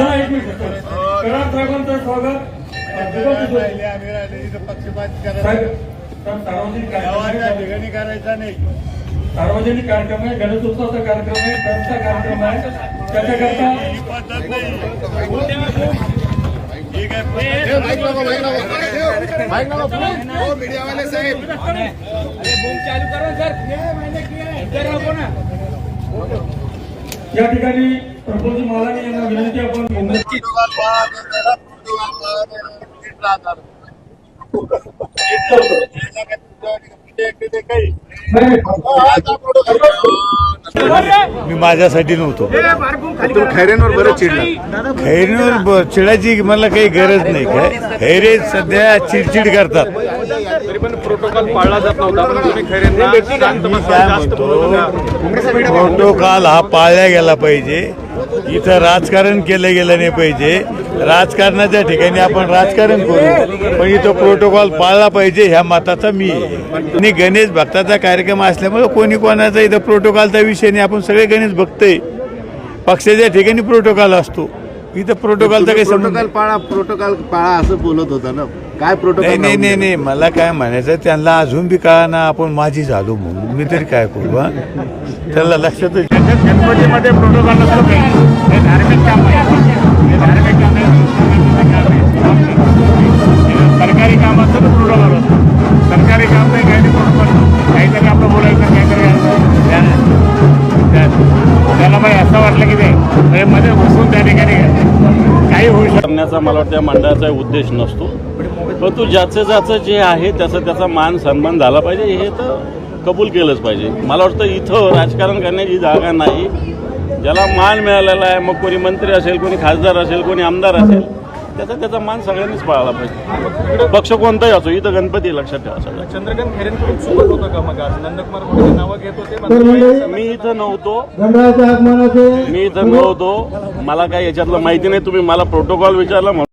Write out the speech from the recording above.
चला एक मिनिट. कराड साहेबांचं स्वागत. राहिले आम्ही राहिले इथं पक्षपात साहेब, करायचा सार्वजनिक गावाच्या कार्यक्रम आहे. ठिकाणी करायचा नाही. सार्वजनिक कार्यक्रम आहे गणेशोत्सवाचा कार्यक्रम आहे सणचा कार्यक्रम आहे. त्याच्याकरता ही पद्धत नाही. ही काय पद्धत या ठिकाणी प्रफुल्लजी मालानी यांना विनंती आपण मी माझ्यासाठी नव्हतो. खैरेंवर बरं चिडला. खैरीवर चिडायची मला काही गरज नाही. काय खैरे सध्या चिडचिड करतात. तरी पण प्रोटोकॉल पाळला जात नव्हता प्रोटोकॉल हा पाळला गेला पाहिजे. इथं राजकारण केलं गेलं नाही पाहिजे. राजकारणाच्या ठिकाणी आपण राजकारण करू. पण इथं प्रोटोकॉल पाळला पाहिजे ह्या मताचा मी. आणि गणेश भक्ताचा कार्यक्रम असल्यामुळे कोणी कोणाचा इथं प्रोटोकॉलचा विषय नाही. आपण सगळे गणेश भक्त आहे. पक्षाच्या ठिकाणी प्रोटोकॉल असतो. इथं प्रोटोकॉलचा काही प्रोटोकॉल पाळा प्रोटोकॉल पाळा असं बोलत होता ना. काय नाही प्रोटोकॉल नाही नाही नाही मला काय म्हणायचं त्यांना अजून बी कळा ना आपण माझी झालो म्हणून. मी तरी काय करू हा? त्याला लक्षातच गणपतीमध्ये प्रोटोकॉल नसतो काही हे धार्मिक काम आहे. हे धार्मिक काम आहे. संस्थानाचं काम आहे. सरकारी काम असतं तर प्रोटोकॉल असतो. सरकारी काम नाही काही नाही प्रोटोकॉल काहीतरी आपलं बोलायचं काहीतरी त्याला असं वाटलं की ते मध्ये घुसून त्या ठिकाणी काही होऊ शकतं करण्याचा मला वाटतं या मंडळाचा उद्देश नसतो. परंतु ज्याचं ज्याचं जे आहे त्याचा त्याचा मान सन्मान झाला पाहिजे हे तर कबूल केलंच पाहिजे. मला वाटतं इथं राजकारण करण्याची जागा नाही. ज्याला मान मिळालेला आहे मग कोणी मंत्री असेल कोणी खासदार असेल कोणी आमदार असेल त्याचा त्याचा मान सगळ्यांनीच पाळला पाहिजे. पक्ष कोणताही असो इथं गणपती लक्षात ठेवा सगळं चंद्रकांत खैरेंकडून होतं का मग आज? नंदकुमार मोरे नावं घेत होते मात्र मी इथं नव्हतो. मी इथं नव्हतो. मला काही याच्यातलं माहिती नाही तुम्ही मला प्रोटोकॉल विचारला म्हणून.